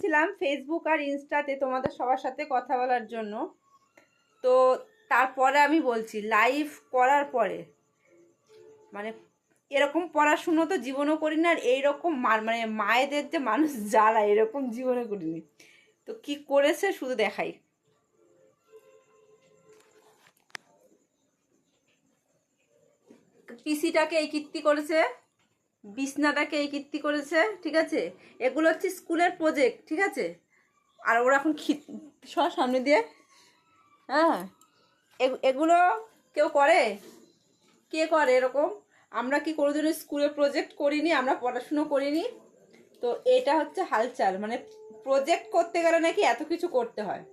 বসেছিলাম ফেসবুক আর ইনস্টাতে তোমাদের সবার সাথে কথা বলার জন্য। তো তারপরে আমি বলছি লাইভ করার পরে মানে এরকম পড়াশুনো তো জীবনও করিনি আর এইরকম মানে মায়েদের যে মানুষ জ্বালা এরকম জীবনে করিনি। তো কি করেছে শুধু দেখাই। পিসিটাকে এই কীর্তি করেছে। বিছনাটাকে এই কীর্তি করেছে, ঠিক আছে? এগুলো হচ্ছে স্কুলের প্রজেক্ট ঠিক আছে? আর ওরা এখন খি- সব সামনে দিয়ে হ্যাঁ? এগ- এগুলো কেউ করে? কে করে এরকম? আমরা কি কোনো কোনোদিনও স্কুলে প্রজেক্ট করিনি, আমরা পড়াশুনো করিনি? তো এটা হচ্ছে হালচাল মানে প্রজেক্ট করতে গেলে নাকি এত কিছু করতে হয়।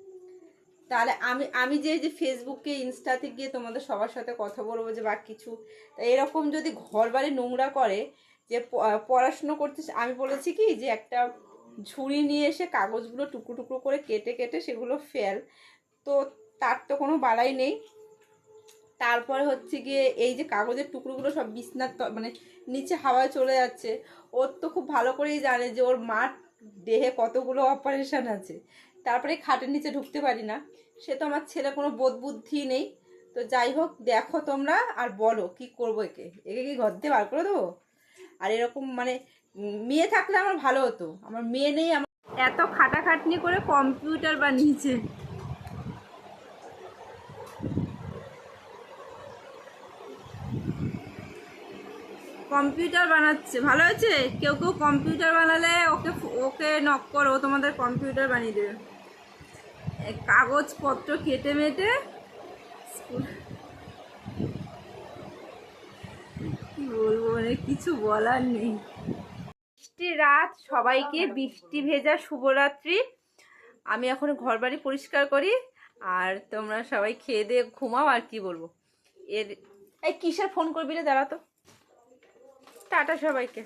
তাহলে আমি আমি যে যে ফেসবুকে ইনস্টাতে গিয়ে তোমাদের সবার সাথে কথা বলব যে বা কিছু, তা এরকম যদি ঘর বাড়ি নোংরা করে যে পড়াশুনো করতে আমি বলেছি কি যে একটা ঝুড়ি নিয়ে এসে কাগজগুলো টুকরো টুকরো করে কেটে কেটে সেগুলো ফেল। তো তার তো কোনো বালাই নেই। তারপরে হচ্ছে গিয়ে এই যে কাগজের টুকরোগুলো সব বিছনার মানে নিচে হাওয়ায় চলে যাচ্ছে। ওর তো খুব ভালো করেই জানে যে ওর মার দেহে কতগুলো অপারেশন আছে। তারপরে খাটের নিচে ঢুকতে পারি না। সে তো আমার ছেলে কোনো বোধ বুদ্ধি নেই। তো যাই হোক, দেখো তোমরা আর বলো কি করব একে। একে কি ঘর দিয়ে বার করে দেবো? আর এরকম মানে মেয়ে থাকলে আমার ভালো হতো। আমার মেয়ে নেই, আমার এত খাটাখাটনি করে কম্পিউটার বানিয়েছে। কম্পিউটার বানাচ্ছে। ভালো হয়েছে? কেউ কেউ কম্পিউটার বানালে ওকে ওকে নক করো তোমাদের কম্পিউটার বানিয়ে দেবে। কাগজপত্র কেটে মেটে স্কুল- কি বলব মানে কিছু বলার নেই। বৃষ্টি রাত, সবাইকে বৃষ্টি ভেজা শুভরাত্রি। আমি এখন ঘর বাড়ি পরিষ্কার করি, আর তোমরা সবাই খেয়ে দিয়ে ঘুমাও, আর কি বলব? এর এই কিসের ফোন করবি রে? দাঁড়া তো। টাটা সবাইকে।